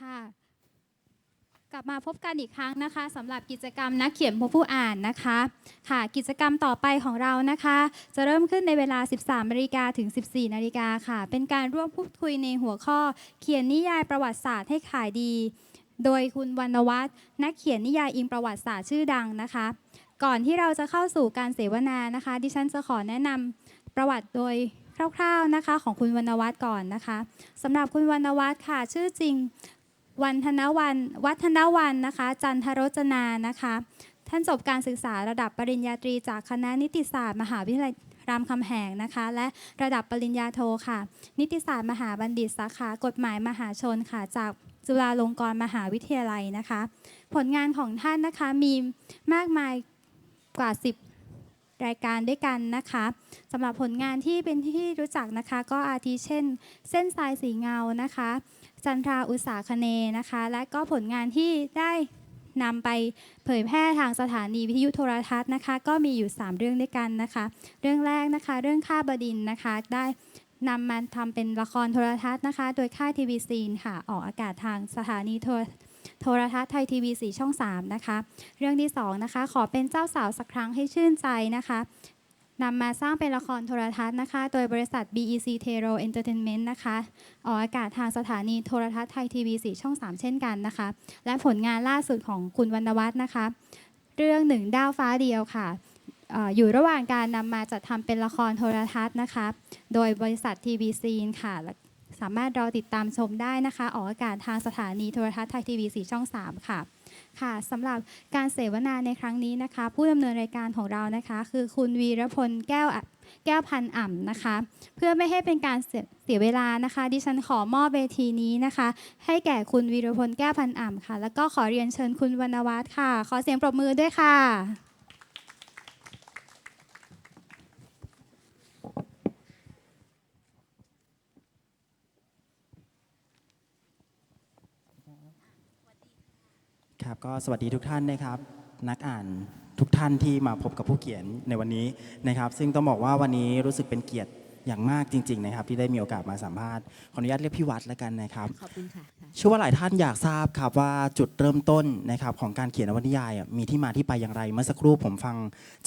ค่ะ กลับมาพบกันอีกครั้งนะคะสำหรับกิจกรรมนักเขียนผู้ผู้อ่านนะคะ ค่ะ กิจกรรมต่อไปของเรานะคะ จะเริ่มขึ้นในเวลา 13นาฬิกาถึง 14นาฬิกาค่ะ เป็นการร่วมพูดคุยในหัวข้อ เขียนนิยายประวัติศาสตร์ให้ขายดี โดยคุณวรรณวัฒน์นักเขียนนิยายอิงประวัติศาสตร์ชื่อดังนะคะ ก่อนที่เราจะเข้าสู่การเสวนานะคะ ดิฉันจะขอแนะนำประวัติโดยคร่าวๆนะคะของคุณวรรณวัฒน์ก่อนนะคะสำหรับคุณวรรณวัฒน์ค่ะ ชื่อจริง วันธนวันวัฒนวันนะคะ จันทรจนานะคะ ท่านจบการศึกษาระดับปริญญาตรีจากคณะนิติศาสตร์ มหาวิทยาลัยรามคำแหงนะคะ และระดับปริญญาโทค่ะ นิติศาสตร์มหาบัณฑิตสาขากฎหมายมหาชนค่ะ จากจุฬาลงกรณ์มหาวิทยาลัยนะคะ ผลงานของท่านนะคะมีมากมายกว่า 10 รายการด้วยกันนะคะสำหรับผลงานที่เป็นที่รู้จักนะคะ ก็อาทิเช่น เส้นทรายสีเงานะคะ จันทราอุตสาคเนนะคะ และก็ผลงานที่ได้นำไปเผยแพร่ทางสถานีวิทยุโทรทัศน์นะคะ ก็มีอยู่ 3 เรื่องด้วยกันนะคะ เรื่องแรกนะคะเรื่องข้าบดินนะคะ ได้นำมาทำเป็นละครโทรทัศน์นะคะ โดยค่ายทีวีซีนค่ะ ออกอากาศทางสถานีโทร โทรทัศน์ไทยทีวีสีช่อง 3 นะคะ เรื่องที่ 2 นะคะ ขอเป็นเจ้าสาวสักครั้งให้ชื่นใจนะคะนำมาสร้างเป็นละครโทรทัศน์นะคะ โดยบริษัท BEC t e r o Entertainment นะคะ ออกอากาศทางสถานีโทรทัศน์ไทยทีวีสีช่อง 3 เช่นกันนะคะ และผลงานล่าสุดของคุณวรรณวัฒน์นะคะ เรื่องหนึ่งดาวฟ้าเดียวค่ะอยู่ระหว่างการนำมาจัดทำเป็นละครโทรทัศน์นะคะ โดยบริษัททีวีซีนค่ะ สามารถรอติดตามชมได้นะคะ ออกอากาศทางสถานีโทรทัศน์ไทยทีวีสีช่อง 3 ค่ะ ค่ะสำหรับการเสวนาในครั้งนี้นะคะ ผู้ดำเนินรายการของเรานะคะ คือคุณวีรพลแก้วแก้วพันอ่ำนะคะ เพื่อไม่ให้เป็นการเสียเสียเวลานะคะ ดิฉันขอมอบเวทีนี้นะคะ ให้แก่คุณวีรพลแก้วพันอ่ำค่ะ แล้วก็ขอเรียนเชิญคุณวรรณวัฒน์ค่ะ ขอเสียงปรบมือด้วยค่ะ ครับก็สวัสดีทุกท่านนะครับ นักอ่านทุกท่านที่มาพบกับผู้เขียนในวันนี้นะครับ ซึ่งต้องบอกว่าวันนี้รู้สึกเป็นเกียรติอย่างมากจริง ๆ นะครับ ที่ได้มีโอกาสมาสัมภาษณ์ขออนุญาตเรียกพี่วัดแล้วกันนะครับขอบคุณค่ะค่ะเชื่อว่าหลายท่านอยากทราบครับว่าจุดเริ่มต้นนะครับของการเขียนนวนิยายอะมีที่มาที่ไปอย่างไร เมื่อสักครู่ผมฟัง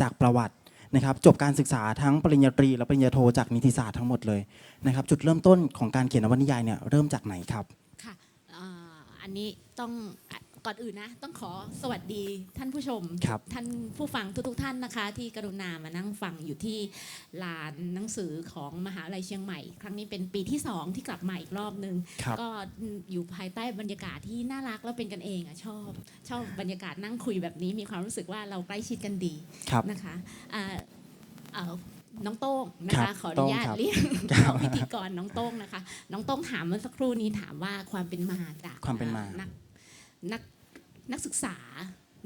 จากประวัตินะครับจบการศึกษาทั้งปริญญาตรีและปริญญาโทจากนิติศาสตร์ทั้งหมดเลยนะครับจุดเริ่มต้นของการเขียนนวนิยายเนี่ยเริ่มจากไหนครับ ค่ะเอ่ออันนี้ต้องอะ ก่อนอื่นนะ ต้องขอสวัสดีท่านผู้ชม ครับ ท่านผู้ฟังทุกๆท่านนะคะ ที่กรุณามานั่งฟังอยู่ที่ลานหนังสือของมหาวิทยาลัยเชียงใหม่ ครั้งนี้เป็นปีที่สองที่กลับมาอีกรอบนึง ครับ ก็อยู่ภายใต้บรรยากาศที่น่ารักแล้วเป็นกันเองอะชอบ ชอบบรรยากาศนั่งคุยแบบนี้มีความรู้สึกว่าเราใกล้ชิดกันดีครับ นะคะอ่าเอ่อน้องโต้งนะครัคะบขออนุญาตโต้งครับ เรียกครับพิธีกรน้องโต้งนะคะ น้องโต้งถามเมื่อสักครู่นี้ถามว่าความเป็นมาจากความเป็นมานักนัก นักศึกษา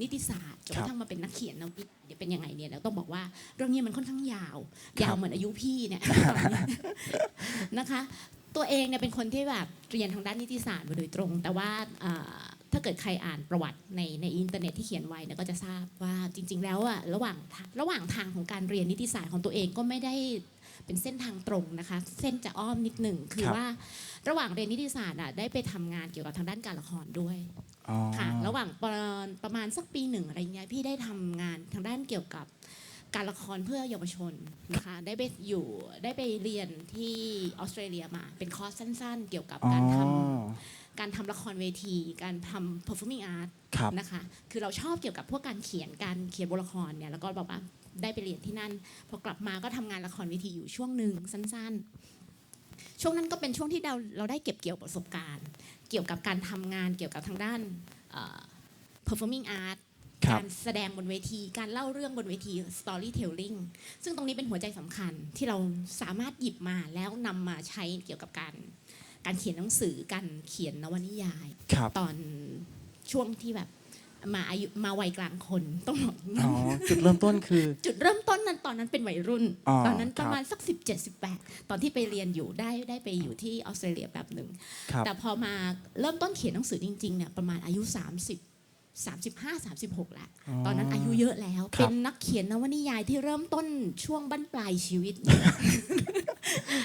นิติศาสตร์จนกระทั่งมาเป็นนักเขียนนวนิยายเดี๋ยวเป็นยังไงเนี่ยเราต้องบอกว่าเรื่องนี้มันค่อนข้างยาว ยาวเหมือนอายุพี่เนี่ยนะคะ ตัวเองเนี่ยเป็นคนที่แบบเรียนทางด้านนิติศาสตร์มาโดยตรง แต่ว่าอ่า ถ้าเกิดใครอ่านประวัติในในอินเทอร์เน็ตที่เขียนไว้เนี่ยก็จะทราบว่าจริง ๆ แล้วอะระหว่างทางระหว่างทางของการเรียนนิติศาสตร์ของตัวเองก็ไม่ได้เป็นเส้นทางตรงนะคะ เส้นจะอ้อมนิดหนึ่งคือครับว่าระหว่างเรียนนิติศาสตร์อะได้ไปทำงานเกี่ยวกับทางด้านการละครด้วยอ๋อค่ะระหว่างประประมาณสักปีหนึ่งอะไรเงี้ยพี่ได้ทำงานทางด้านเกี่ยวกับการละครเพื่อเยาวชนนะคะได้ไปอยู่ได้ไปเรียนที่ออสเตรเลียมา เป็นคอร์สสั้น ๆ เกี่ยวกับอ๋อการทำ การทำละครเวที การทำ performing art ครับ นะคะ คือเราชอบเกี่ยวกับพวกการเขียนการเขียนบทละครเนี่ย แล้วก็บอกว่าได้ไปเรียนที่นั่น พอกลับมาก็ทำงานละครเวทีอยู่ช่วงหนึ่งสั้นๆ ช่วงนั้นก็เป็นช่วงที่เราเราได้เก็บเกี่ยวประสบการณ์ เกี่ยวกับการทำงานเกี่ยวกับทางด้านเอ่อ performing art ครับ การแสดงบนเวที การเล่าเรื่องบนเวที storytelling ซึ่งตรงนี้เป็นหัวใจสำคัญที่เราสามารถหยิบมาแล้วนำมาใช้เกี่ยวกับการ การเขียนหนังสือการเขียนนวนิยาย ครับตอนช่วงที่แบบมาอายุมาวัยกลางคนต้องบอกอ๋อจุดเริ่มต้นคือ จุดเริ่มต้นนั้นตอนนั้นเป็นวัยรุ่น อ๋อตอนนั้นครัปบระมาณสัก 17 18 ตอนที่ไปเรียนอยู่ได้ได้ไปอยู่ที่ออสเตรเลียแบบหนึ่ง ครับ แต่พอมาเริ่มต้นเขียนหนังสือจริงๆเนี่ยประมาณอายุ 30 35 36แล้วตอนนั้นอายุเยอะแล้วครับเป็นนักเขียนนวนิยายที่เริ่มต้นช่วงบั้นปลายชีวิต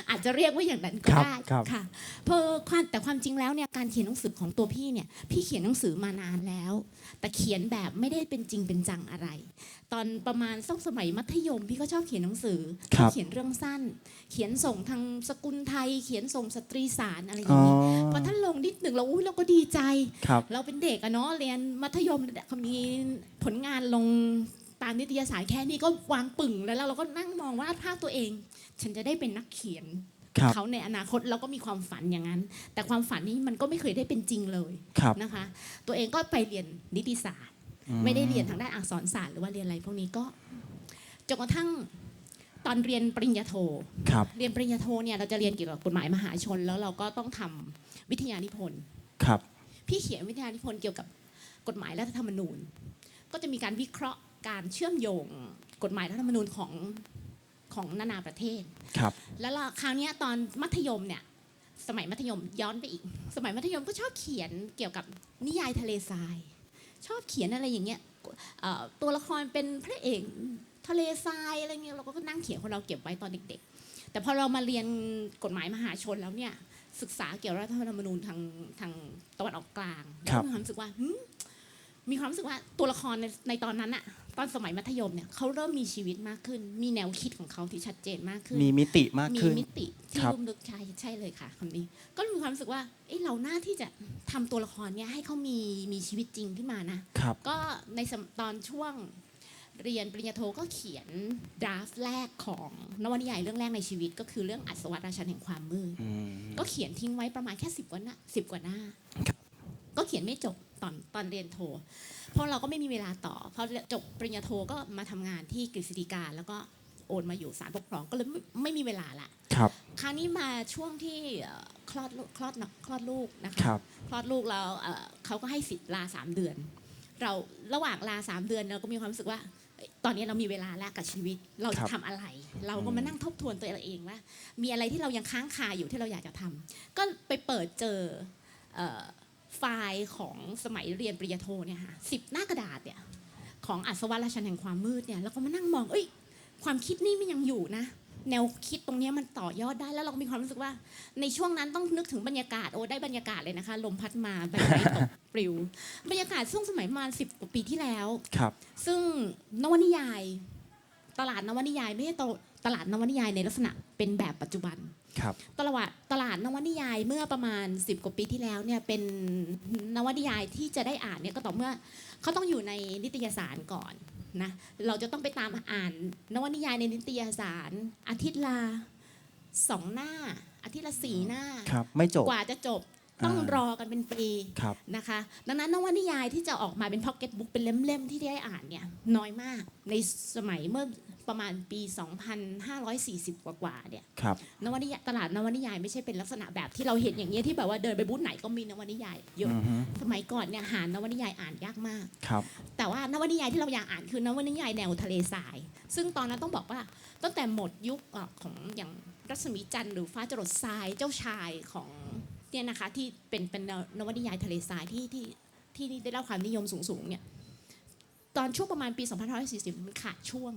อาจจะเรียกว่าอย่างนั้นก็ครับได้ครับค่ะเพอความแต่ความจริงแล้วเนี่ยการเขียนหนังสือของตัวพี่เนี่ยพี่เขียนหนังสือมานานแล้ว แต่เขียนแบบไม่ได้เป็นจริงเป็นจังอะไร ตอนประมาณสักสมัยมัธยม พี่ก็ชอบเขียนหนังสือคชรัอบบเขียนเรื่องสั้น เขียนส่งทางสกุลไทย เขียนส่งสตรีสารอะไรออ๋ย่าองนี้พอท่านลงนิดหนึ่งเราอุ้ยเราก็ดีใจครับเราเป็นเด็กอะเนาะเรียนมัธยมเขามีผลงานลงตามนิตยสารแค่นี้ก็วางปึ่งแล้วแล้วเราก็นั่งมองว่าภาพตัวเอง ฉันจะได้เป็นนักเขียนครับเขาในอนาคตเราก็มีความฝันอย่างนั้น แต่ความฝันนี้มันก็ไม่เคยได้เป็นจริงเลยครับนะคะ ตัวเองก็ไปเรียนนิติศาสตร์อื ไม่ได้เรียนทางด้านอักษรศาสตร์หรือว่าเรียนอะไรพวกนี้ก็จนกระทั่งตอนเรียนปริญญาโทครับเรียนปริญญาโทเนี่ยเราจะเรียนเกี่ยวกับกฎหมายมหาชน แล้วเราก็ต้องทำวิทยานิพนธ์ครับ พี่เขียนวิทยานิพนธ์เกี่ยวกับกฎหมายรัฐธรรมนูญ ก็จะมีการวิเคราะห์การเชื่อมโยงกฎหมายรัฐธรรมนูญของของนานาประเทศครับ แล้วเราคราวเนี้ยตอนมัธยมเนี่ยสมัยมัธยมย้อนไปอีก สมัยมัธยมก็ชอบเขียนเกี่ยวกับนิยายทะเลทราย ชอบเขียนอะไรอย่างเงี้ยตัวละครเป็นพระเอกทะเลทรายอะไรเงี้ยเราก็นั่งเขียนของเราเก็บไว้ตอนเด็กๆ แต่พอเรามาเรียนกฎหมายมหาชนแล้วเนี่ยศึกษาเกี่ยวกับรัฐธรรมนูญทางทางตะวันออกกลางครับแล้วมีความรู้สึกว่า มีความรู้สึกว่าตัวละครในในตอนนั้นอะตอนสมัยมัธยมเนี่ยเขาเริ่มมีชีวิตมากขึ้น มีแนวคิดของเขาที่ชัดเจนมากขึ้น มีมิติมากมีขึ้นมิติที่ครับลุ่มลึกใช่ใช่เลยค่ะคำนี้ ก็มีความรู้สึกว่าเอ้เราหน้าที่จะทำตัวละครเนี้ยให้เขามีมีชีวิตจริงขึ้นมานะครับก็ในสมตอนช่วงเรียนปริญญาโทก็เขียนดราฟต์แรกของนวนิยายเรื่องแรกในชีวิต ก็คือเรื่องอัศวรราชันแห่งความมืดอืมก็เขียนทิ้งไว้ประมาณแค่สิบกว่าหน้าสิบกว่าหน้าครับก็เขียนไม่จบ ตอนตอนเรียนโท เพราะเราก็ไม่มีเวลาต่อพอจบปริญญาโทก็มาทำงานที่กฤษฎีกาแล้วก็โอนมาอยู่ศาลปกครองก็เลยไม่ไม่มีเวลาละครับคราวนี้มาช่วงที่เอ่อคลอดลูกคลอดนคลอดลูกนะคคะรับคลอดลูกแล้วเอ่อเขาก็ให้สิทธิ์ลาสามเดือน เราระหว่างลาสามเดือนเราก็มีความรู้สึกว่าเอ้ยตอนนี้เรามีเวลาแล้วกับชีวิตเราครัจะบทำอะไร เราก็มานั่งทบทวนตัวเราเองว่า มีอะไรที่เรายังค้างคาอยู่ที่เราอยากจะทำก็ไปเปิดเจอเอ่อ ไฟล์ของสมัยเรียนปริญญาโทเนี่ยค่ะสิบหน้ากระดาษเนี่ยของอัศวรราชันแห่งความมืดเนี่ยเราก็มานั่งมองเอ้ยความคิดนี่มันยังอยู่นะ แนวคิดตรงเนี้ยมันต่อยอดได้แล้วเราก็มีความรู้สึกว่า ในช่วงนั้นต้องนึกถึงบรรยากาศโอ้ได้บรรยากาศเลยนะคะ ลมพัดมาใบไม้ตกปลิว บรรยากาศช่วงสมัยประมาณสิบกว่าปีที่แล้วครับ ซึ่งนวนิยาย ตลาดนวนิยายไม่ใช่ตลาดนวนิยายในลักษณะเป็นแบบปัจจุบัน ครับตลาดตลาดนวนิยายเมื่อประมาณ 10 กว่าปีที่แล้วเนี่ยเป็นนวนิยายที่จะได้อ่านเนี่ยก็ต่อเมื่อเขาต้องอยู่ในนิตยสารก่อนนะเราจะต้องไปตามอ่านนวนิยายในนิตยสาร อาทิตย์ละสองหน้า อาทิตย์ละสี่หน้า ครับ ไม่จบ กว่าจะจบ ต้องอ่ารอกันเป็นปีครับนะคะ ดังนั้นนวนิยายที่จะออกมาเป็นพ็อกเก็ตบุ๊กเป็นเล่มๆที่ได้อ่านเนี่ยน้อยมากในสมัยเมื่อประมาณปี 2540 กว่าๆเนี่ยครับนวนิยายตลาดนวนิยายไม่ใช่เป็นลักษณะแบบที่เราเห็นอย่างเงี้ยที่แบบว่าเดินไปบูธไหนก็มีนวนิยายเยอะอือฮึสมัยก่อนเนี่ยหานวนิยายอ่านยากมากครับแต่ว่านวนิยายที่เราอยากอ่านคือนวนิยายแนวทะเลทราย ซึ่งตอนนั้นต้องบอกว่าตั้งแต่หมดยุคเอ่อของอย่างรัศมีจันทร์หรือฟ้าจรดทรายเจ้าชายของ เนี่ยนะคะที่เป็นเป็นนวนิยายทะเลทรายที่ที่ที่ได้รับความนิยมสูงๆเนี่ยตอนช่วงประมาณปี2540 มันขาดช่วง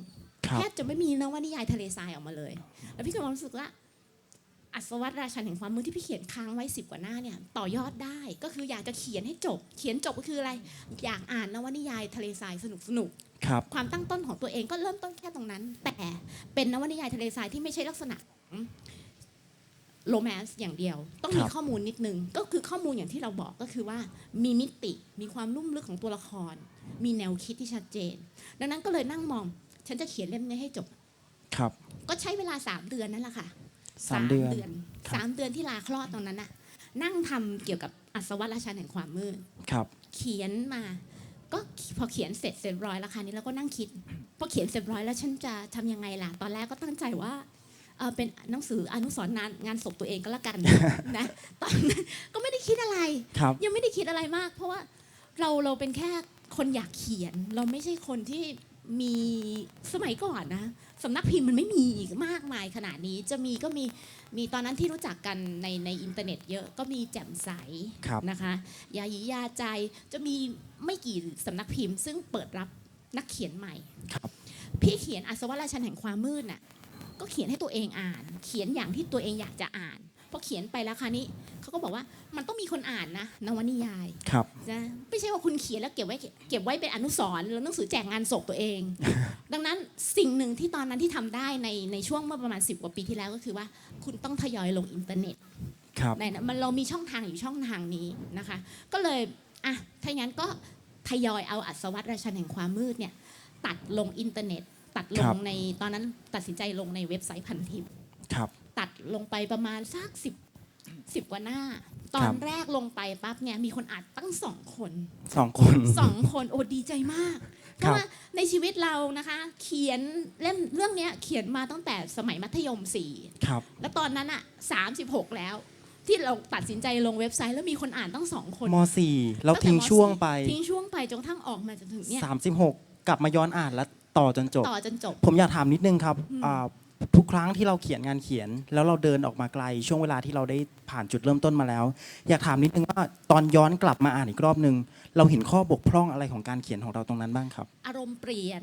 ครับแทบจะไม่มีนวนิยายทะเลทรายออกมาเลย แล้วพี่ก็มีความรู้สึกว่าอัศวรราชันแห่งความมืดที่พี่เขียนค้างไว้สิบกว่าหน้าเนี่ยต่อยอดได้ก็คืออยากจะเขียนให้จบ เขียนจบก็คืออะไร อยากอ่านนวนิยายทะเลทรายสนุกสนุกครับๆความตั้งต้นของตัวเองก็เริ่มต้นแค่ตรงนั้น แต่เป็นนวนิยายทะเลทรายที่ไม่ใช่ลักษณะ โรแมนต์อย่างเดียว ต้องมีครับ ข้อมูลนิดนึง ก็คือข้อมูลอย่างที่เราบอกก็คือว่ามีมิติมีความลุ่มลึกของตัวละคร มีแนวคิดที่ชัดเจน ดังนั้นก็เลยนั่งมอง ฉันจะเขียนเล่มนี้ให้จบ ครับ ก็ใช้เวลาสามเดือนนั่นแหละค่ะสามเดือนนครับ สามเดือนที่ลาคลอดตอนนั้นน่ะ นั่งทำเกี่ยวกับอัศวรราชันแห่งความมืด ครับ เขียนมา ก็พอเขียนเสร็จเสร็จร้อยแล้วค่ะนี้เราก็นั่งคิด พอเขียนเสร็จร้อยแล้วฉันจะทำยังไงล่ะ ตอนแรกก็ตั้งใจว่า เอ่อเป็นหนังสืออนุสรณ์งานงานศพตัวเองก็แล้วกันนะตอนนั้นก็ไม่ได้คิดอะไร ครับ ยังไม่ได้คิดอะไรมาก เพราะว่าเราเราเป็นแค่คนอยากเขียน เราไม่ใช่คนที่มีสมัยก่อนนะสำนักพิมพ์มันไม่มีอีกมากมายขนาดนี้จะมีก็มีมีตอนนั้นที่รู้จักกันในในอินเทอร์เน็ตเยอะก็มีแจ่มใสครับ นะคะยาหยียาใจจะมีไม่กี่สำนักพิมพ์ ซึ่งเปิดรับนักเขียนใหม่ ครับ พี่เขียนอัศวราชันแห่งความมืดน่ะ ก็เขียนให้ตัวเองอ่าน เขียนอย่างที่ตัวเองอยากจะอ่านพอเขียนไปแล้วคราวนี้เขาก็บอกว่ามันต้องมีคนอ่านนะนวนิยายครับนะไม่ใช่ว่าคุณเขียนแล้วเก็บไว้เก็บไว้เป็นอนุสรณ์แล้วหนังสือแจกงานศพตัวเอง ดังนั้นสิ่งหนึ่งที่ตอนนั้นที่ทำได้ในในช่วงเมื่อประมาณ 10 กว่าปีที่แล้วก็คือว่า คุณต้องทยอยลงอินเทอร์เน็ตครับในนั้นมันเรามีช่องทางอยู่ช่องทางนี้นะคะ ก็เลยอะถ้าอย่างนั้นก็ทยอยเอาอัศวรรษราชันแห่งความมืดเนี่ยตัดลงอินเทอร์เน็ต ตัดลครังบ ในตอนนั้นตัดสินใจลงในเว็บไซต์พันทิป ครับ ตัดลงไปประมาณสักสิบสิบกว่าหน้า ตอครันบ แรกลงไปปั๊บเนี่ยมีคนอ่านตั้งสองคน สองคน สองคนโอ้ดีใจมาก เพครับราะว่าในชีวิตเรานะคะ เขียนเล่มเรื่องเนี้ยเขียนมาตั้งแต่สมัยมัธยมสี่ครับ แล้วตอนนั้นอะสามสิบหกแล้ว ที่เราตัดสินใจลงเว็บไซต์แล้วมีคนอ่านตั้งสองคนมสี่เราตั้แต่ทิ้งมช่วงไป ทิ้งช่วงไปจนกระทั่งออกมาจนถึงเนี่ย 36 กลับมาย้อนอ่านแล้ว ต่อจนจบ ต่อจนจบ ผมอยากถามนิดนึงครับอืมอ่าทุกครั้งที่เราเขียนงานเขียน แล้วเราเดินออกมาไกล ช่วงเวลาที่เราได้ผ่านจุดเริ่มต้นมาแล้ว อยากถามนิดนึงว่าตอนย้อนกลับมาอ่านอีกรอบนึง เราเห็นข้อบกพร่องอะไรของการเขียนของเราตรงนั้นบ้างครับ อารมณ์เปลี่ยน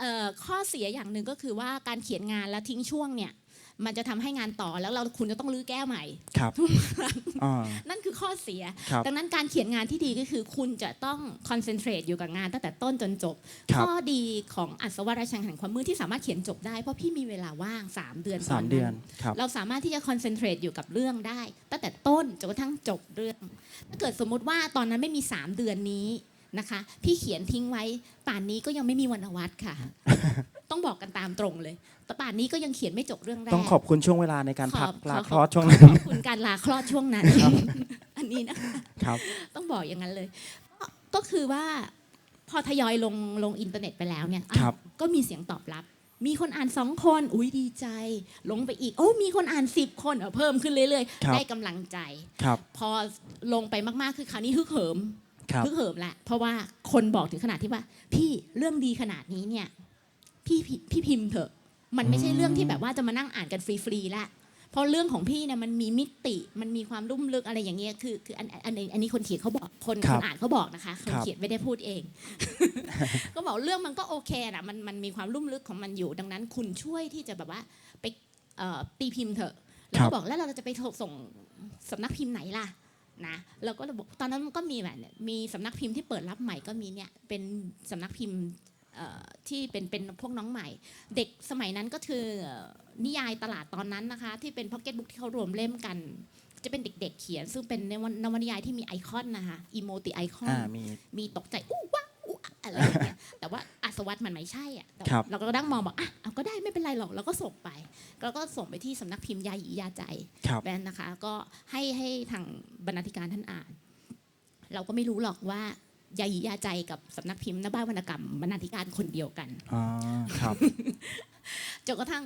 เอ่อข้อเสียอย่างหนึ่งก็คือว่าการเขียนงานแล้วทิ้งช่วงเนี่ย มันจะทำให้งานต่อแล้วเราคุณจะต้องรื้อแก้ใหม่ครับอ่านั่นคือข้อเสียครับดังนั้นการเขียนงานที่ดีก็คือ คุณจะต้องคอนเซนเทรตอยู่กับงานตั้งแต่ต้นจนจบครับข้อดีของอัศวรชังแห่งความมืดที่สามารถเขียนจบได้เพราะพี่มีเวลาว่าง 3 เดือนสามเดือนครับเราสามารถที่จะคอนเซนเทรตอยู่กับเรื่องได้ ตั้งแต่ต้นจนกระทั่งจบเรื่อง ถ้าเกิดสมมุติว่าตอนนั้นไม่มี 3 เดือนนี้ นะคะ พี่เขียนทิ้งไว้ ป่านนี้ก็ยังไม่มีวรรณวัตค่ะ ต้องบอกกันตามตรงเลย แต่ป่านนี้ก็ยังเขียนไม่จบเรื่องแรกต้องขอบคุณช่วงเวลาในการพักขอบลาขอบคลอดช่วงขนั้นอบคุณการลาคลอดช่วงนั้น อันนี้นะครับ ต้องบอกอย่างนั้นเลย ก็ก็คือว่าพอทยอยลงลงอินเทอร์เน็ตไปแล้วเนี่ยครับอะก็มีเสียงตอบรับ มีคนอ่านสองคน อุ้ยดีใจ ลงไปอีก โอ้มีคนอ่านสิบคนเออเพิ่มขึ้นเรื่อยครับๆได้กำลังใจครับพอลงไปมากๆ คือคราวนี้ฮึกเหิมครับ ฮึกเหิมแหละเพราะว่าคนบอกถึงขนาดที่ว่า พี่เรื่องดีขนาดนี้เนี่ยพี่พี่พี่พิมพ์เถอะ มันไม่ใช่เรื่องที่แบบว่าจะมานั่งอ่านกันฟรีๆละเพราะเรื่องของพี่เนี่ยมันมีมิติมันมีความลุ่มลึกอะไรอย่างเงี้ยคือคืออันอันอันอันนี้คนเขียนเขาบอกคนครัคบนอ่านเขาบอกนะคะคนครับเขียนไม่ได้พูดเอง ก็บอกเรื่องมันก็โอเคนะมันมันมีความลุ่มลึกของมันอยู่ ดังนั้น คุณช่วยที่จะแบบว่าไปเอ่อตีพิมพ์เถอะแล้วก็บอกแล้วเราจะไปส่งสำนักพิมพ์ไหนล่ะ นะเราก็เลยบอกตอนนั้นมันก็มีแบบเนี่ยมีสำนักพิมพ์ที่เปิดรับใหม่ก็มีเนี่ยเป็นสำนักพิมพ์เอ่อที่เป็นเป็นพวกน้องใหม่ เด็กสมัยนั้นก็คือเอ่อนิยายตลาดตอนนั้นนะคะ ที่เป็นพ็อกเก็ตบุ๊กที่เขารวมเล่มกัน จะเป็นเด็กๆเขียน ซึ่งเป็นนวนวนิยายที่มีไอคอนนะคะอีโมติไอคอนอ่ามีมีตกใจอู้ว้า อู้อะอะไรอย่างเงี้ยแต่ว่าอัศวรรษมันไม่ใช่อะแต่ครับเราก็ดั้งมองบอกอะเอาก็ได้ไม่เป็นไรหรอกเราก็ส่งไปเราก็ส่งไปที่สำนักพิมพ์ยาหยียาใจครับแบนนะคะ ก็ให้ให้ทางบรรณาธิการท่านอ่าน เราก็ไม่รู้หรอกว่ายาหยียาใจกับสำนักพิมพ์นบ้านวรรณกรรมบรรณาธิการคนเดียวกันอ๋อครับจนกระทั่ง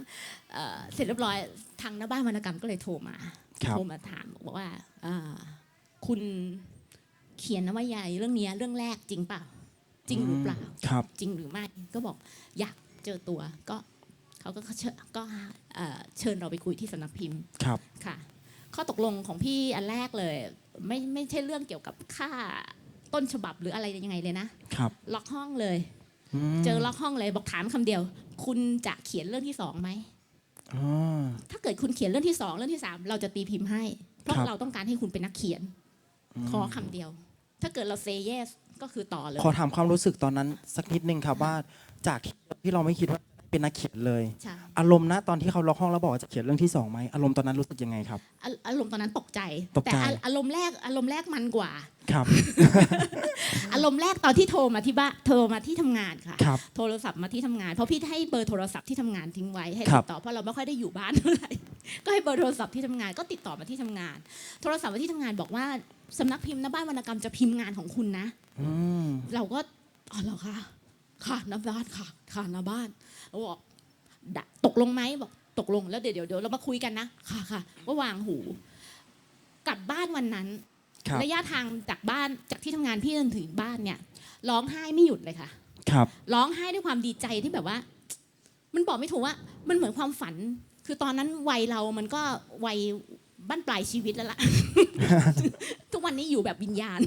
เอ่อเสร็จเรียบร้อยทางนบ้านวรรณกรรมก็เลยโทรมาครับโทรมาถามบอกว่าอ่าคุณเขียนนวนิยายเรื่องเนี้ยเรื่องแรกจริงเปล่า จริงหรือเปล่าครับ จริงหรือไม่ก็บอกอยากเจอตัวก็เขาก็เชิญก็เอ่อเชิญเราไปคุยที่สำนักพิมพ์ครับ ค่ะ ข้อตกลงของพี่อันแรกเลย ไม่ไม่ใช่เรื่องเกี่ยวกับค่าต้นฉบับหรืออะไรยังไงเลยนะครับล็อกห้องเลยมเจอล็อกห้องเลยบอกถามคำเดียว คุณจะเขียนเรื่องที่สองไหม อ๋อ ถ้าเกิดคุณเขียนเรื่องที่สองเรื่องที่สามเราจะตีพิมพ์ให้ เพราะครับ เราต้องการให้คุณเป็นนักเขียน ขอคำเดียว ถ้าเกิดเราเซเยสก็คือต่อเลย ขอถามความรู้สึกตอนนั้นสักนิดนึงครับว่าจากที่ที่เราไม่คิดว่า เป็นนักเขียนเลย ใช่อารมณ์นะตอนที่เขาล็อกห้องแล้วบอกว่าจะเขียนเรื่องที่สองไหมอารมณ์ตอนนั้นรู้สึกยังไงครับอะอารมณ์ตอนนั้นตกใจ ตกแต่ใจอะอารมณ์แรกอารมณ์แรกมันกว่า ครับ อารมณ์แรกตอนที่โทรมาที่บ้านโทรมาที่ทำงานค่ะ ครับ โทรศัพท์มาที่ทำงาน เพราะพี่ให้เบอร์โทรศัพท์ที่ทำงานทิ้งไว้ให้ครัติบ ดต่อเพราะเราไม่ค่อยได้อยู่บ้านเท่าไหร่ ก็ให้เบอร์โทรศัพท์ที่ทำงานก็ติดต่อมาที่ทำงาน โทรศัพท์มาที่ทำงานบอกว่าสำนักพิมพ์นบ้านวรรณกรรมจะพิมพ์งานของคุณนะ อืม เราก็อ๋อเหรอคะค่ะนบ้านค่ะค่ะนบ้าน เราบอกดะตกลงไหมบอกตกลงแล้วเดี๋ยวเดี๋ยวเดี๋ยวเรามาคุยกันนะค่ะค่ะก็วางหู กลับบ้านวันนั้นครับ ระยะทางจากบ้านจากที่ทำงานพี่จนถึงบ้านเนี่ย ร้องไห้ไม่หยุดเลยค่ะ ครับ ร้องไห้ด้วยความดีใจที่แบบว่า มันบอกไม่ถูกว่า มันเหมือนความฝัน คือตอนนั้นวัยเรามันก็วัย บ้านปลายชีวิตแล้วล่ะ ทุกวันนี้อยู่แบบวิญญาณ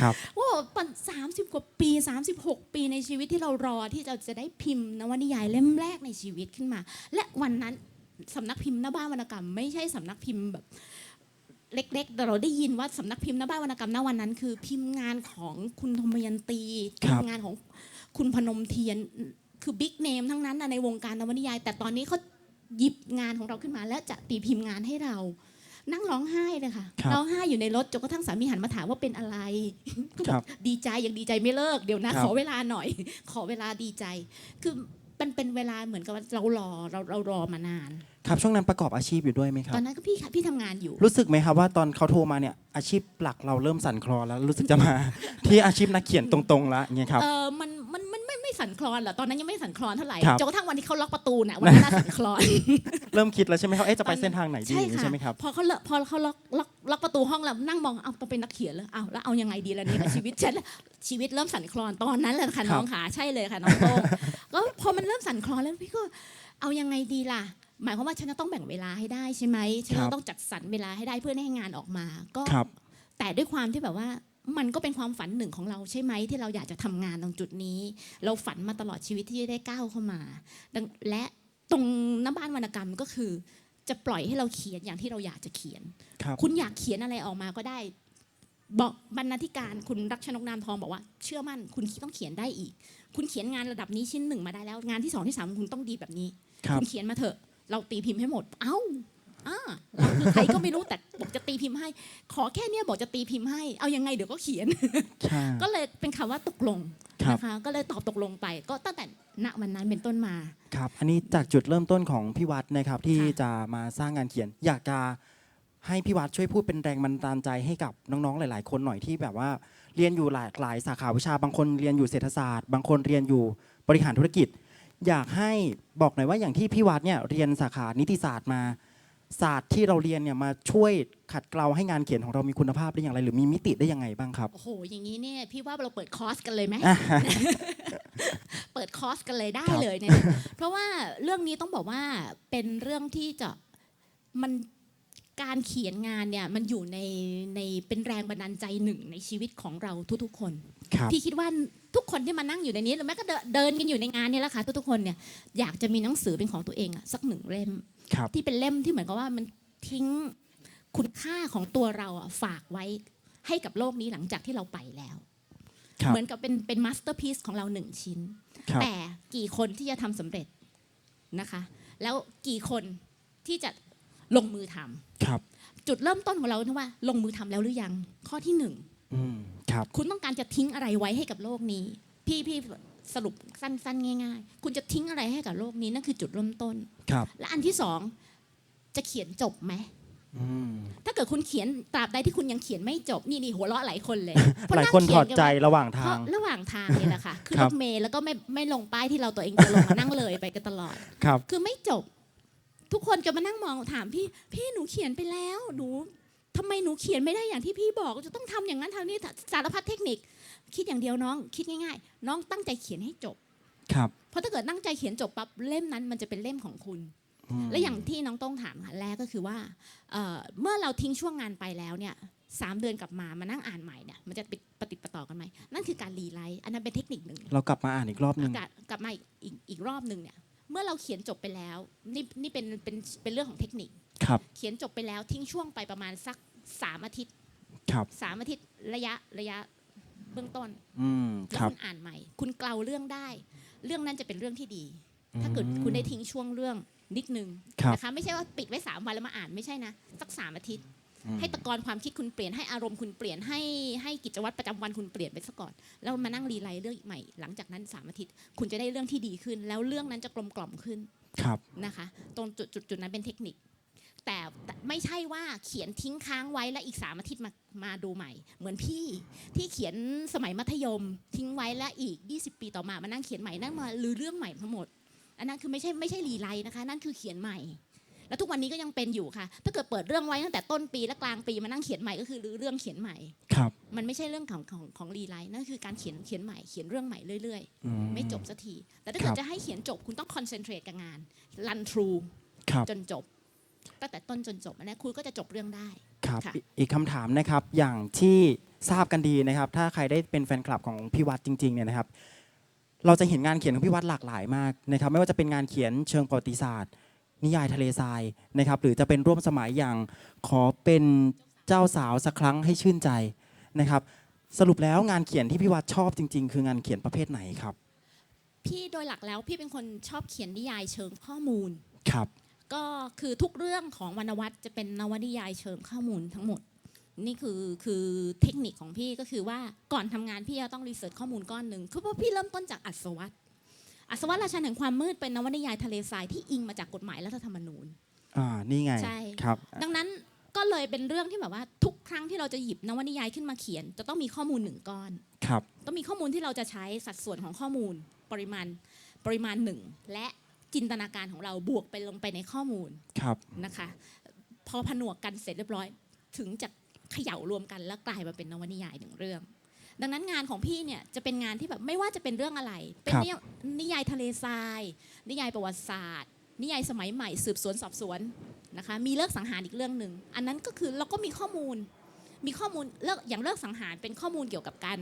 ครับโอ้ปันสามสิบกว่าปีสามสิบหกปีในชีวิตที่เรารอที่เราจะได้พิมพ์นวนิยายเล่มแรกในชีวิตขึ้นมา และวันนั้นสำนักพิมพ์หน้าบ้านวรรณกรรม ไม่ใช่สำนักพิมพ์แบบเล็กๆแต่เราได้ยินว่าสำนักพิมพ์หน้าบ้านวรรณกรรมณวันนั้น คือพิมพ์งานของคุณธมยันตีครัพิบมพ์งานของคุณพนมเทียนคือบิ๊กเนมทั้งนั้นนะในวงการนวนิยาย แต่ตอนนี้เขาหยิบงานของเราขึ้นมา และจะตีพิมพ์งานให้เรา นั่งร้องไห้เลยค่ะครับร้องไห้อยู่ในรถจนกระทั่งสามีหันมาถามว่าเป็นอะไรก็บครัอบกดีใจยังดีใจไม่เลิกเดี๋ยวนะครับขอเวลาหน่อย ขอเวลาดีใจ คือมันเป็นเวลาเหมือนกับว่าเรารอเราเรารอมานาน ครับช่วงนั้นประกอบอาชีพอยู่ด้วยไหมครัตบอนนั้นก็พี่ค่ะพี่ทำงานอยู่ รู้สึกไหมครับว่าตอนเขาโทรมาเนี่ยอาชีพหลักเราเริ่มสั่นคลอนแล้วรู้สึกจะมา ที่อาชีพนักเขียนตรงๆแล้วเนี่ยครับเออมันมันมันไม่ไม่ สั่นคลอนเหรอตอนนั้นยังไม่สั่นคลอนเท่าไหร่ครับ จนกระทั่งวันที่เขาล็อกประตูน่ะวันนั้นน่าสั่นคลอน เริ่มคิดแล้วใช่ไหมครับเอ๊ะจะไปตอนเส้นทางไหนดีใช่อย่างนี้ค่ะใช่ไหมครับ พอเขาเลพอเขาล็อกล็อกล็อกประตูห้องแล้วนั่งมองเอาต้องเป็นนักเขียนแล้วเอาแล้วเอายังไงดีล่ะเนี่ยกับชีวิตฉันชีวิตเริ่มสั่นคลอนตอนนั้นแหละค่ะครับน้องขาใช่เลยค่ะน้องโต้งก็พอมันเริ่มสั่นคลอนแล้วพี่ก็เอายังไงดีล่ะ หมายความว่าฉันจะต้องแบ่งเวลาให้ได้ใช่ไหมฉันครัจะบต้องจัดสรรเวลาให้ได้เพื่อให้งานออกมาก็ ครับ แต่ด้วยความที่แบบว่า มันก็เป็นความฝันหนึ่งของเราใช่ไหมที่เราอยากจะทำงานตรงจุดนี้ เราฝันมาตลอดชีวิตที่จะได้ก้าวเข้ามาดังและตรงน้ำบ้านวรรณกรรมก็คือ จะปล่อยให้เราเขียนอย่างที่เราอยากจะเขียนครับคุณอยากเขียนอะไรออกมาก็ได้บอกบรรณาธิการคุณรักชนกนามทองบอกว่าเชื่อมั่นคุณต้องเขียนได้อีก คุณเขียนงานระดับนี้ชิ้นหนึ่งมาได้แล้ว งานที่สองที่สามคุณต้องดีแบบนี้ครับณเขียนมาเถอะ เราตีพิมพ์ให้หมด เอ้า อ่าเราคือใครก็ไม่รู้แต่บอกจะตีพิมพ์ให้ ขอแค่เนี้ยบอกจะตีพิมพ์ให้ เอายังไงเดี๋ยวก็เขียน ใช่ ก็เลยเป็นคำว่าตกลงครับ นะคะ ก็เลยตอบตกลงไป ก็ตั้งแต่ณวันนั้นเป็นต้นมา ครับ อันนี้จากจุดเริ่มต้นของพี่วัดนะครับที่ค่ะ จะมาสร้างงานเขียน อยากจะให้พี่วัดช่วยพูดเป็นแรงบันดาลใจให้กับน้องๆหลาย ๆ คนหน่อยที่แบบว่า เรียนอยู่หลากหลายสาขาวิชาบางคนเรียนอยู่เศรษฐศาสตร์ บางคนเรียนอยู่บริหารธุรกิจ อยากให้บอกหน่อยว่าอย่างที่พี่วัดเนี่ยเรียนสาขานิติศาสตร์มา ศาสตร์ที่เราเรียนเนี่ยมาช่วยขัดเกลาให้งานเขียนของเรามีคุณภาพได้อย่างไร หรือมีมิติได้ยังไงบ้างครับ โอ้โห อย่างนี้เนี่ยพี่ว่าเราเปิดคอร์สกันเลยไหม เปิดคอร์สกันเลยได้ครับ เลยเนี่ยเพราะว่าเรื่องนี้ต้องบอกว่าเป็นเรื่องที่จะมัน การเขียนงานเนี่ยมันอยู่ในในเป็นแรงบันดาลใจหนึ่งในชีวิตของเราทุกๆ คน ครับ พี่คิดว่าทุกคนที่มานั่งอยู่ในนี้หรือแม้ก็เดินเดินกันอยู่ในงานเนี่ยแหละค่ะทุกๆคนเนี่ยอยากจะมีหนังสือเป็นของตัวเองอะสักหนึ่งเล่ม ครับ ที่เป็นเล่มที่เหมือนกับว่ามันทิ้งคุณค่าของตัวเราอะฝากไว้ให้กับโลกนี้หลังจากที่เราไปแล้ว ครับ เหมือนกับเป็นเป็นมาสเตอร์พี e ของเราหนึ่งชิ้น ครับ แต่กี่คนที่จะทำสำเร็จนะคะ แล้วกี่คนที่จะ ลงมือทำครับจุดเริ่มต้นของเราที่ว่า ลงมือทำแล้วหรือยัง ข้อที่หนึ่งอืมครับ คุณต้องการจะทิ้งอะไรไว้ให้กับโลกนี้ พี่พี่สรุปสั้นๆ ง่าย ๆ คุณจะทิ้งอะไรให้กับโลกนี้นั่นคือจุดเริ่มต้น ครับและอันที่สองจะเขียนจบไหม อืมถ้าเกิดคุณเขียนตราบใดที่คุณยังเขียนไม่จบนี่นี่หัวเราะหลายคนเลยเพระหลายคนงถเขีอดกัใจว่าระหว่างเพทาราะง ระหว่างทางนี่แหละค่ะคือครัรบถเมล์แล้วก็ไม่ไม่ลงป้ายที่เราตัวเองจะลงมานั่งเลยไปกันตลอด ครับ คือไม่จบ ทุกคนจะมานั่งมองถามพี่พี่หนูเขียนไปแล้วหนูทำไมหนูเขียนไม่ได้อย่างที่พี่บอกจะต้องทำอย่างนั้นทำนี่สารพัดเทคนิค คิดอย่างเดียวน้อง คิดง่าย ๆ น้องตั้งใจเขียนให้จบ ครับ เพราะถ้าเกิดตั้งใจเขียนจบปั๊บเล่มนั้นมันจะเป็นเล่มของคุณอืมและอย่างที่น้องต้องถามค่ะแรกก็คือว่าเอ่อเมื่อเราทิ้งช่วงงานไปแล้วเนี่ยสามเดือนกลับมามานั่งอ่านใหม่เนี่ยมันจะติดปฏิดประต่อกันไหมนั่นคือการรีไลท์อันนั้นเป็นเทคนิคหนึ่งเรากลับมาอ่านอีกรอบหนึ่งกลับกลับมาอีกอีกอีกรอบหนึ่งเนี่ยเมื่อเราเขียนจบไปแล้ว นี่นี่เป็นเป็นเป็นเรื่องของเทคนิค ครับ เขียนจบไปแล้วทิ้งช่วงไปประมาณสักสามอาทิตย์ครับสามอาทิตย์ระยะระยะเบื้องต้นอืมแล้วครับ คุณอ่านใหม่ คุณเกลาเรื่องได้ เรื่องนั้นจะเป็นเรื่องที่ดีอืมถ้าเกิดคุณได้ทิ้งช่วงเรื่องนิดนึงครับ นะคะไม่ใช่ว่าปิดไว้สามวันแล้วมาอ่านไม่ใช่นะสักสามอาทิตย์อืม ให้ตะกอนความคิดคุณเปลี่ยนให้อารมณ์คุณเปลี่ยนให้ให้กิจวัตรประจำวันคุณเปลี่ยนไปซะก่อน แล้วมานั่งรีไลท์เรื่องใหม่ หลังจากนั้นสามอาทิตย์ คุณจะได้เรื่องที่ดีขึ้น แล้วเรื่องนั้นจะกลมกล่อมขึ้นครับนะคะ ตรงจุดจุดจุดนั้นเป็นเทคนิคแต่แต่ไม่ใช่ว่าเขียนทิ้งค้างไว้แล้วอีกสามอาทิตย์มามาดูใหม่ เหมือนพี่ที่เขียนสมัยมัธยม ทิ้งไว้แล้วอีก 20 ปีต่อมามานั่งเขียนใหม่นั่นมาหรือเรื่องใหม่ทั้งหมดอันนั้นคือไม่ใช่ไม่ใช่รีไลท์นะคะ นั่นคือเขียนใหม่ แล้วทุกวันนี้ก็ยังเป็นอยู่ค่ะ ถ้าเกิดเปิดเรื่องไว้ตั้งแต่ต้นปีและกลางปีมานั่งเขียนใหม่ก็คือรื้อเรื่องเขียนใหม่ครับ มันไม่ใช่เรื่องของของของรีไลท์นั่นคือการเขียนเขียนใหม่เขียนเรื่องใหม่เรื่อยๆอืไม่จบสักที แต่ถ้าครัเกิดบจะให้เขียนจบคุณต้องคอนเซนเทรตกับงานรันทรูครับจนจบตั้งแต่ต้นจนจบอันนี้คุณก็จะจบเรื่องได้ครับค่ะอีกอีกคำถามนะครับอย่างที่ทราบกันดีนะครับ ถ้าใครได้เป็นแฟนคลับของพี่วัดจริงๆเนี่ยนะครับ เราจะเห็นงานเขียนของพี่วัดหลากหลายมากนะครับ ไม่ว่าจะเป็นงานเขียนเชิงประวัติศาสตร์ นิยายทะเลทรายนะครับ หรือจะเป็นร่วมสมัยอย่างขอเป็นเจ้าสาวสักครั้งให้ชื่นใจนะครับ สรุปแล้วงานเขียนที่พี่วัดชอบจริง ๆ คืองานเขียนประเภทไหนครับ พี่โดยหลักแล้วพี่เป็นคนชอบเขียนนิยายเชิงข้อมูล ครับ ก็คือทุกเรื่องของวรรณวัตรจะเป็นนวนิยายเชิงข้อมูลทั้งหมด นี่คือคือเทคนิคของพี่ก็คือว่าก่อนทำงานพี่จะต้องรีเสิร์ชข้อมูลก้อนหนึ่งคือเพราะพี่เริ่มต้นจากอัศวัต อัศวัตราชันแห่งความมืดเป็นนวนิยายทะเลทรายที่อิงมาจากกฎหมายรัฐธรรมนูญ อ่า นี่ไงใช่ ครับ ดังนั้นก็เลยเป็นเรื่องที่แบบว่าทุกครั้งที่เราจะหยิบนวนิยายขึ้นมาเขียน จะต้องมีข้อมูลหนึ่งก้อน ครับ ต้องมีข้อมูลที่เราจะใช้สัดส่วนของข้อมูลปริมาณปริมาณหนึ่งและจินตนาการของเราบวกไปลงไปในข้อมูลครับ นะคะ พอผนวกกันเสร็จเรียบร้อย ถึงจะเขย่ารวมกันแล้วกลายมาเป็นนวนิยายหนึ่งเรื่อง ดังนั้นงานของพี่เนี่ยจะเป็นงานที่แบบไม่ว่าจะเป็นเรื่องอะไร เป็นครับนิยนิยายทะเลทราย นิยายประวัติศาสตร์ นิยายสมัยใหม่สืบสวนสอบสวนนะคะมีเลิกสังหารอีกเรื่องหนึ่งอันนั้นก็คือเราก็มีข้อมูลมีข้อมูลเลิกอย่างเลิกสังหารเป็นข้อมูลเกี่ยวกับการ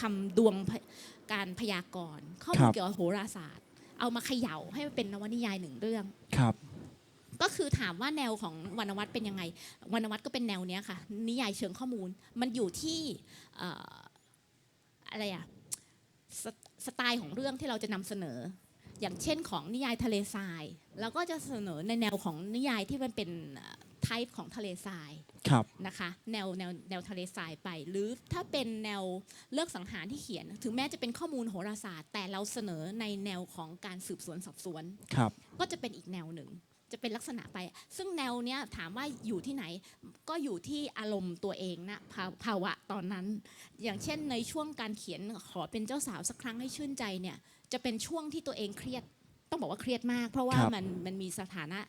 ทำดวงพะการพยากรณ์ข้อมูลครับเกี่ยวกับโหราศาสตร์ เอามาเขย่าให้มันเป็นนวนิยายหนึ่งเรื่องครับ ก็คือถามว่าแนวของวรรณวัตรเป็นยังไงวรรณวัตรก็เป็นแนวเนี้ยค่ะ นิยายเชิงข้อมูลมันอยู่ที่เอ่ออะไรอะสสไตล์ของเรื่องที่เราจะนำเสนอ อย่างเช่นของนิยายทะเลทรายเราก็จะเสนอในแนวของนิยายที่มันเป็นไทป์ของทะเลทรายครับนะคะ แนวแนวแนวทะเลทรายไป หรือถ้าเป็นแนวเลิกสังหารที่เขียน ถึงแม้จะเป็นข้อมูลโหราศาสตร์ แต่เราเสนอในแนวของการสืบสวนสอบสวนครับก็จะเป็นอีกแนวหนึ่ง จะเป็นลักษณะไป ซึ่งแนวเนี้ยถามว่าอยู่ที่ไหน ก็อยู่ที่อารมณ์ตัวเองนะภาภาวะตอนนั้น อย่างเช่นในช่วงการเขียนขอเป็นเจ้าสาวสักครั้งให้ชื่นใจเนี่ยจะเป็นช่วงที่ตัวเองเครียดต้องบอกว่าเครียดมาก เพราะว่าครับมันมันมีสถานะ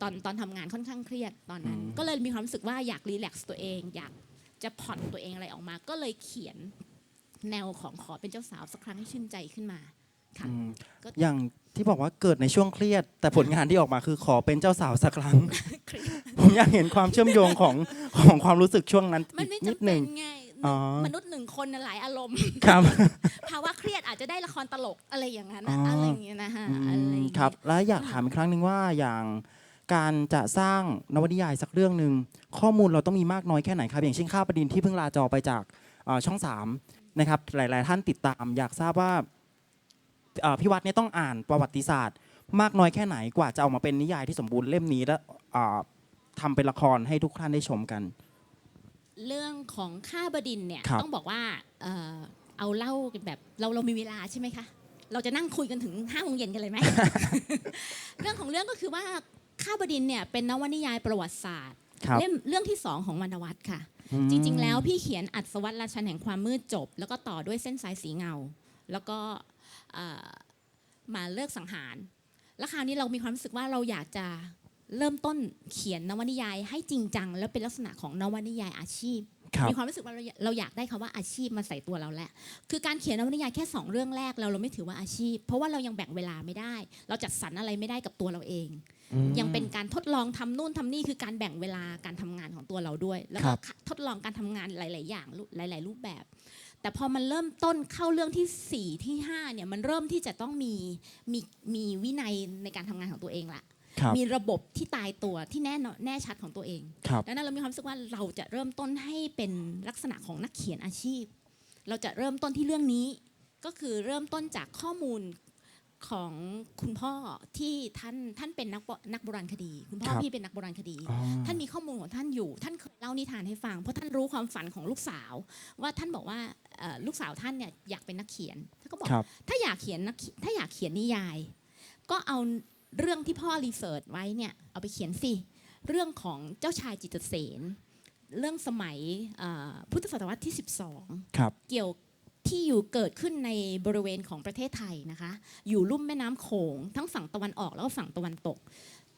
ตอนตอนทำงานค่อนข้างเครียดตอนนั้นอืมก็เลยมีความรู้สึกว่าอยากรีแลกซ์ตัวเอง อยากจะผ่อนตัวเองอะไรออกมา ก็เลยเขียนแนวของขอเป็นเจ้าสาวสักครั้งให้ชื่นใจขึ้นมาค่ะอืมก็อย่าง ที่บอกว่าเกิดในช่วงเครียด แต่ผลงานที่ออกมาคือขอเป็นเจ้าสาวสักครั้งเครียดผมอยากเห็นความเชื่อมโยงของของความรู้สึกช่วงนั้นมันอีกไม่นิดจำหเป็นึ่นง ไงอ๋อมนุษย์หนึ่งคนน่ะหลายอารมณ์ ครับ ภาวะเครียดอาจจะได้ละครตลกอะไรอย่างนั้นอ๋นะออ อะไรอย่างเงี้ยนะฮะอือะไรอมย่างเงี้ยครับ แล้วอยากถามอีกครั้งหนึ่งว่าอย่างการจะสร้างนวนิยายสักเรื่องหนึ่งข้อมูลเราต้องมีมากน้อยแค่ไหนครับ อย่างเช่นข้าประดินที่เพิ่งลาจอไปจากเอ่อช่องสามนะครับหลาย ๆ ท่านติดตาม อยากทราบว่า เอ่อพี่วัดเนี่ยต้องอ่านประวัติศาสตร์ มากน้อยแค่ไหนกว่าจะออกมาเป็นนิยายที่สมบูรณ์เล่มนี้แล้วเอ่อทำเป็นละครให้ทุกท่านได้ชมกัน เรื่องของข้าบดินทร์เนี่ยครับ ต้องบอกว่าเอ่อเอาเล่ากันแบบเราเรามีเวลาใช่ไหมคะ เราจะนั่งคุยกันถึงห้าโมงเย็นกันเลยไหม เรื่องของเรื่องก็คือว่าข้าบดินทร์เนี่ยเป็นนวนิยายประวัติศาสตร์ครับเล่มเรื่องที่สองของวรรณวัตรค่ะจริง ๆ แล้วพี่เขียนอัศวรรษราชันแห่งความมืดจบ แล้วก็ต่อด้วยเส้นสายสีเงา แล้วก็เอ่อ มาเลิกสังหาร แล้วคราวนี้เรามีความรู้สึกว่าเราอยากจะเริ่มต้นเขียนนวนิยายให้จริงจัง แล้วเป็นลักษณะของนวนิยายอาชีพครับมีความรู้สึกว่าเราเราอยากได้คำว่าอาชีพมาใส่ตัวเราแหละคือการเขียนนวนิยายแค่สองเรื่องแรกเราเราไม่ถือว่าอาชีพ เพราะว่าเรายังแบ่งเวลาไม่ได้ เราจัดสรรอะไรไม่ได้กับตัวเราเองอืมยังเป็นการทดลองทำนู่นทำนี่คือการแบ่งเวลาการทำงานของตัวเราด้วย แล้วครัก็บทดลองการทำงานหลาย ๆ อย่างรูหลาย ๆ รูปแบบ แต่พอมันเริ่มต้นเข้าเรื่องที่สี่ที่ห้าเนี่ยมันเริ่มที่จะต้องมีมีมีวินัยในการทำงานของตัวเองละครับมีระบบที่ตายตัวที่แน่นอนแน่ชัดของตัวเองครับดังนั้นเรามีความรู้สึกว่าเราจะเริ่มต้นให้เป็นลักษณะของนักเขียนอาชีพ เราจะเริ่มต้นที่เรื่องนี้ ก็คือเริ่มต้นจากข้อมูล ของคุณพ่อที่ท่านท่านเป็นนักบนักโบราณคดี คุณพ่อครับพี่เป็นนักโบราณคดี อ๋อ ท่านมีข้อมูลของท่านอยู่ ท่านเคยเล่านิทานให้ฟัง เพราะท่านรู้ความฝันของลูกสาว ว่าท่านบอกว่าเอ่อลูกสาวท่านเนี่ยอยากเป็นนักเขียนท่านก็บอก ครับ ถ้าอยากเขียนนักเขียนถ้าอยากเขียนนิยาย ก็เอาเรื่องที่พ่อรีเสิร์ชไว้เนี่ยเอาไปเขียนสิ เรื่องของเจ้าชายจิตรเสน เรื่องสมัยเอ่อพุทธศตวรรษที่ 12 ครับ เกี่ยว ที่อยู่เกิดขึ้นในบริเวณของประเทศไทยนะคะ อยู่ลุ่มแม่น้ำโขง ทั้งฝั่งตะวันออกแล้วก็ฝั่งตะวันตก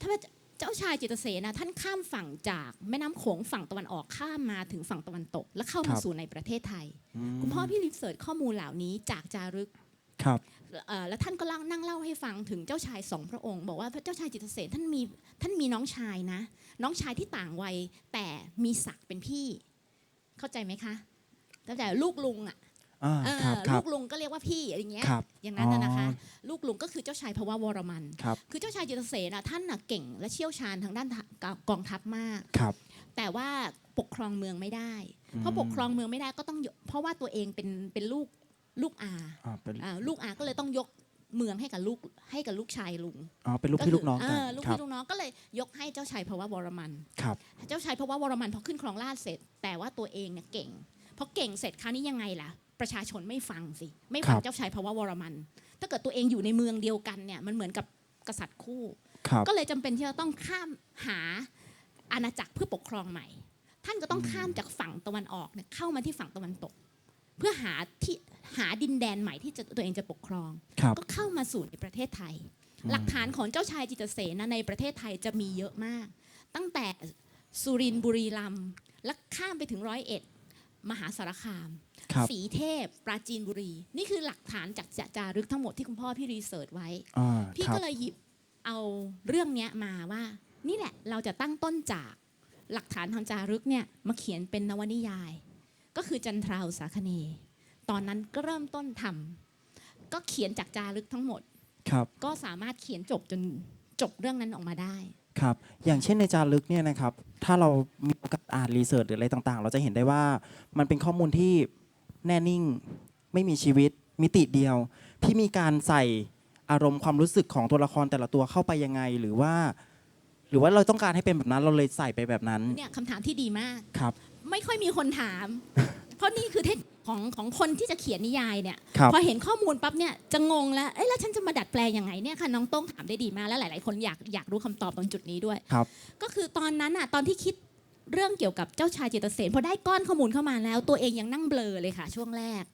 ถ้าว่าเจ้าชายจิตรเสนนะท่านข้ามฝั่งจากแม่น้ำโขงฝั่งตะวันออกข้ามมาถึงฝั่งตะวันตก แล้วเข้าครัมาบสู่ในประเทศไทยมคุณพ่อพี่รีเสิร์ชข้อมูลเหล่านี้จากจารึกครับเอ่อแล้วท่านก็เล่านั่งเล่าให้ฟังถึงเจ้าชายสองพระองค์ บอกว่าพระเจ้าชายจิตรเสนท่านมีท่านมีน้องชายนะ น้องชายที่ต่างวัยแต่มีศักดิ์เป็นพี่ เข้าใจไหมคะตั้งแต่ลูกลุงอะ อ่าเออครับครัลูบกลุงก็เรียกว่าพี่อะไรเงี้ย ครับอย่างนั้นน่ะนะคะอ๋อลูกลุงก็คือเจ้าชายพระวรมัน ครับคือเจ้าชายจิตรเสนนะท่านน่ะเก่งและเชี่ยวชาญทางด้านทะกองทัพมาก ครับ แต่ว่าปกครองเมืองไม่ได้ อืม เพราะปกครองเมืองไม่ได้ก็ต้องยกเพราะว่าตัวเองเป็นเป็นลูกลูกอาอ่าเป็นอ่าลูกอาก็เลยต้องยกเมืองให้กับลูกให้กับลูกชายลุงอ๋อเป็นลูกพี่ลูกน้องกันเลูกครับพี่ลูกน้องก็เลยยกให้เจ้าชายพระวรมัน ครับ เจ้าชายพระวรมันพอขึ้นครองราชย์เสร็จ แต่ว่าตัวเองเนี่ยเก่งพอเก่งเสร็จคราวนี้ยังไงล่ะประชาชนไม่ฟังสิ ไม่ฟังเจ้าชายพระวรมัน ถ้าเกิดตัวเองอยู่ในเมืองเดียวกันเนี่ยมันเหมือนกับกษัตริย์คู่ครับก็เลยจำเป็นที่จะต้องข้ามหาอาณาจักรเพื่อปกครองใหม่ ท่านก็ต้องข้ามจากฝั่งตะวันออกเนี่ยเข้ามาที่ฝั่งตะวันตก เพื่อหาที่หาดินแดนใหม่ที่จะตัวเองจะปกครองครับก็เข้ามาสู่ในประเทศไทยอืมหลักฐานของเจ้าชายจิตรเสนนะในประเทศไทยจะมีเยอะมาก ตั้งแต่สุรินทร์บุรีรัมย์และข้ามไปถึงร้อยเอ็ด มหาสารคาม ครับสีเทพ ปราจีนบุรี นี่คือหลักฐานจากจจารึกทั้งหมดที่คุณพ่อพี่รีเสิร์ชไว้ อ่าพี่ครับก็เลยหยิบเอาเรื่องเนี้ยมาว่า นี่แหละเราจะตั้งต้นจากหลักฐานทางจารึกเนี่ยมาเขียนเป็นนวนิยาย ก็คือจันทราอุสาคเนย์ตอนนั้นก็เริ่มต้นทำก็เขียนจากจารึกทั้งหมด ครับ ก็สามารถเขียนจบจนจบเรื่องนั้นออกมาได้ ครับ อย่างเช่นในจารึกเนี่ยนะครับ ถ้าเรามีโอกาสอ่านรีเสิร์ชหรืออะไรต่างๆ เราจะเห็นได้ว่ามันเป็นข้อมูลที่แน่นิ่งไม่มีชีวิตมิติเดียวพี่มีการใส่อารมณ์ความรู้สึกของตัวละครแต่ละตัวเข้าไปยังไงหรือว่า หรือว่าเราต้องการให้เป็นแบบนั้นเราเลยใส่ไปแบบนั้นเนี่ยคำถามที่ดีมาก ครับ ไม่ค่อยมีคนถามเพ ราะนี่คือเทคนิคของของคนที่จะเขียนนิยายเนี่ย ครับ พอเห็นข้อมูลปั๊บเนี่ยจะงงแล้ว เอ้ยแล้วฉันจะมาดัดแปลงยังไงเนี่ยค่ะน้องโต้งถามได้ดีมากแล้วหลาย ๆ คนอยากอยากรู้คำตอบตรงจุดนี้ด้วย ครับ ก็คือตอนนั้นอะตอนที่คิดเรื่องเกี่ยวกับเจ้าชายจิตรเสนพอได้ก้อนข้อมูลเข้ามาแล้ว ตัวเองยังนั่งเบลอเลยค่ะ ช่วงแรก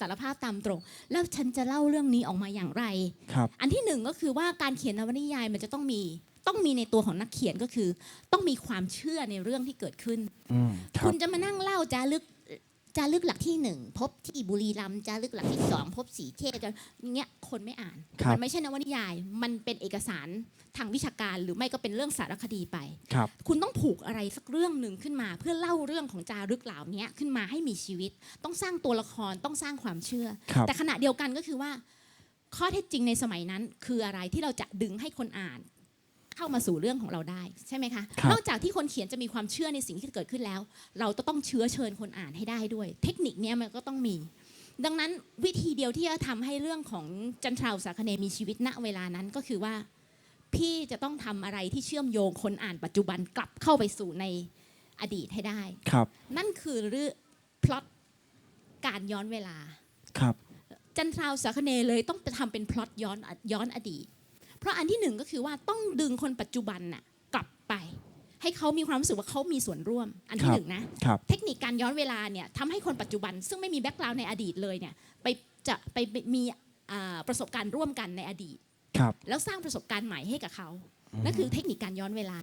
สารภาพตามตรง แล้วฉันจะเล่าเรื่องนี้ออกมาอย่างไร ครับ อันที่หนึ่งก็คือว่าการเขียนนวนิยายมันจะต้องมีต้องมีในตัวของนักเขียนก็คือ ต้องมีความเชื่อในเรื่องที่เกิดขึ้น อืม ครัคุบ ณจะมานั่งเล่าจารึก จารึกหลักที่หนึ่งพบที่บุรีรัมย์จารึกหลักที่สองพบสีเทพจาอย่างเงี้ยคนไม่อ่านครับ มันไม่ใช่นวนิยาย มันเป็นเอกสารทางวิชาการหรือไม่ก็เป็นเรื่องสารคดีไป ครับ คุณต้องผูกอะไรสักเรื่องหนึ่งขึ้นมา เพื่อเล่าเรื่องของจารึกเหล่านี้ขึ้นมาให้มีชีวิต ต้องสร้างตัวละครต้องสร้างความเชื่อ ครับ แต่ขณะเดียวกันก็คือว่า ข้อเท็จจริงในสมัยนั้น คืออะไรที่เราจะดึงให้คนอ่าน เข้ามาสู่เรื่องของเราได้ใช่ไหมคะครับนอกจากที่คนเขียนจะมีความเชื่อในสิ่งที่เกิดขึ้นแล้ว เราจะต้องเชื้อเชิญคนอ่านให้ได้ด้วย เทคนิคเนี้ยมันก็ต้องมี ดังนั้นวิธีเดียวที่จะทำให้เรื่องของจันทราอุตสาคเนย์มีชีวิตณเวลานั้นก็คือว่า พี่จะต้องทำอะไรที่เชื่อมโยงคนอ่านปัจจุบันกลับเข้าไปสู่ในอดีตให้ได้ครับ นั่นคือเรื่องพล็อตการย้อนเวลาครับจันทราอุตสาคเนย์เลยต้องไปทำเป็นพล็อตย้อนย้อนอดีต เพราะอันที่หนึ่งก็คือว่าต้องดึงคนปัจจุบันน่ะกลับไป ให้เขามีความรู้สึกว่าเขามีส่วนร่วม อันที่ครับหนึ่งนะครับเทคนิคการย้อนเวลาเนี่ยทำให้คนปัจจุบัน ซึ่งไม่มีแบ็กกราวน์ในอดีตเลยเนี่ยไปจะไปมีอ่าประสบการณ์ร่วมกันในอดีตครับแล้วสร้างประสบการณ์ใหม่ให้กับเขานั่นคือเทคนิคการย้อนเวลา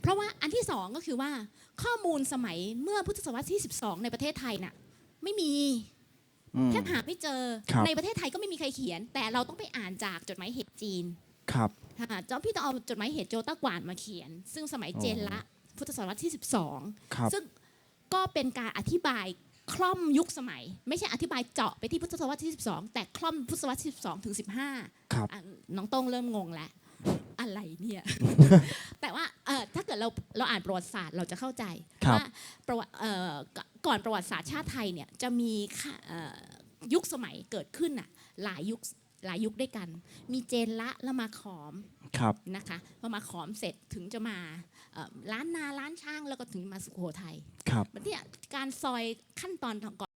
เพราะว่าอันที่สองก็คือว่าข้อมูลสมัยเมื่อพุทธศตวรรษที่ 12 ในประเทศไทยน่ะไม่มีอืมแทบหาไม่เจอครับในประเทศไทยก็ไม่มีใครเขียน แต่เราต้องไปอ่านจากจดหมายเหตุจีน ครับ ค่ะเจ้าพี่ต้องเอาจดหมายเหตุโจต้ากวานมาเขียน ซึ่งสมัยอ๋อเจนละ พุทธศตวรรษที่ครับ12 ซึ่งก็เป็นการอธิบายคล่อมยุคสมัย ไม่ใช่อธิบายเจาะไปที่พุทธศตวรรษที่ 12 แต่คล่อมพุทธศตวรรษที่ 12 ถึง 15ครับอะน้องโต้งเริ่มงงแล้วอะไรเนี่ยแต่ว่าเอ่อถ้าเกิดเราเราอ่านประวัติศาสตร์เราจะเข้าใจครับว่าประวัติเอ่อก่ก่อนประวัติศาสตร์ชาติไทยเนี่ยจะมีค่ะเอ่อยุคสมัยเกิดขึ้นน่ะหลายยุค หลายยุคด้วยกัน มีเจนละแล้วมาขอมครับนะคะพอมาขอมเสร็จถึงจะมาเอ่อล้านนาล้านช่างแล้วก็ถึงมาสุโขทัยครับมันเนี่ยการซอยขั้นตอนก่อน